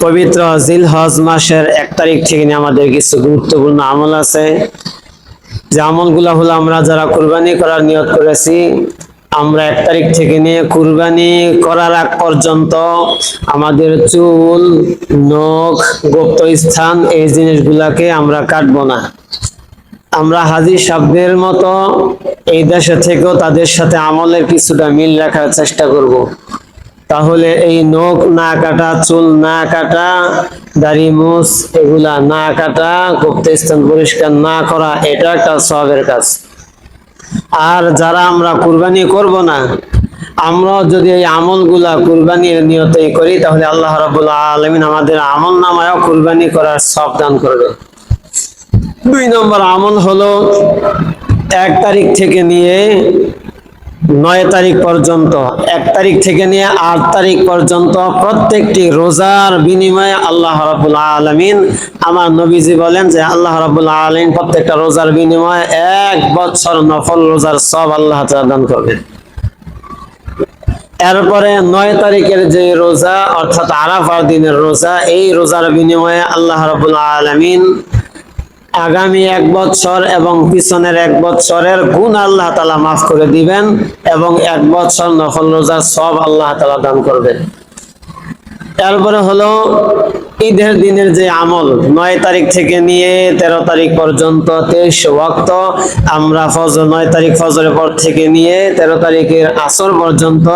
পবিত্র জিল হজ মাসের এক তারিখ থেকে নিয়ে আমাদের কিছু গুরুত্বপূর্ণ আমল আছে যে আমলগুলো হলো আমরা যারা কুরবানি করার নিয়ত করেছি, আমরা এক তারিখ থেকে নিয়ে কুরবানি করার আগ পর্যন্ত আমাদের চুল, নখ গুপ্ত স্থান এই জিনিসগুলাকে আমরা কাটবো না আমরা হাজি সাহেবদের মতো এই দেশে থেকেও তাদের সাথে আমলের কিছুটা মিল রাখার চেষ্টা করব। তাহলে এই নখ না কাটা, চুল না কাটা, দাড়ি, মুছ এগুলা না কাটা, গুপ্ত স্থান পরিষ্কার না করা, এটা একটা সবের কাজ। আর যারা আমরা কুরবানি করব না আমরা যদি এই আমলগুলা কুরবানির নিয়তে করি, তাহলে আল্লাহ রাবুল্লাহ আলমিন আমাদের আমল নামায়ও কুরবানি করার সব দান করবে। দুই নম্বর আমল হলো এক তারিখ থেকে নিয়ে নয় তারিখ পর্যন্ত, এক তারিখ থেকে নিয়ে আট তারিখ পর্যন্ত প্রত্যেকটি রোজার বিনিময়ে আল্লাহ রাবুল আলমিন আমার নবীজি বলেন যে আল্লাহ রাবুল আলমিন প্রত্যেকটা রোজার বিনিময়ে এক বছর নফল রোজার সব আল্লাহ দান করবেন। এরপরে নয় তারিখের যে রোজা, অর্থাৎ আরাফার দিনের রোজা, এই রোজার বিনিময়ে আল্লাহ রাবুল আলমিন আগামী এক বছর এবং পিছনের এক বছরের গুণ আল্লাহ তালা মাফ করে দিবেন এবং এক বছর নফল রোজা সব আল্লাহ তালা দান করবেন। তারপরে হলো ঈদের দিনের যে আমল, নয় তারিখ থেকে নিয়ে তেরো তারিখ পর্যন্ত তেইশ ওয়াক্ত, আমরা ফজর, নয় তারিখ ফজরের পর থেকে নিয়ে তেরো তারিখের আসর পর্যন্ত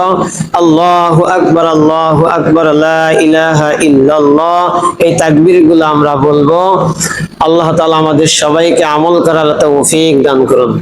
আল্লাহ আকবর আল্লাহ আকবর ইলাহা ইল্লাল্লাহ, এই তাকবীর আমরা বলব। আল্লাহ তাআলা আমাদের সবাইকে আমল করার তৌফিক দান করুন।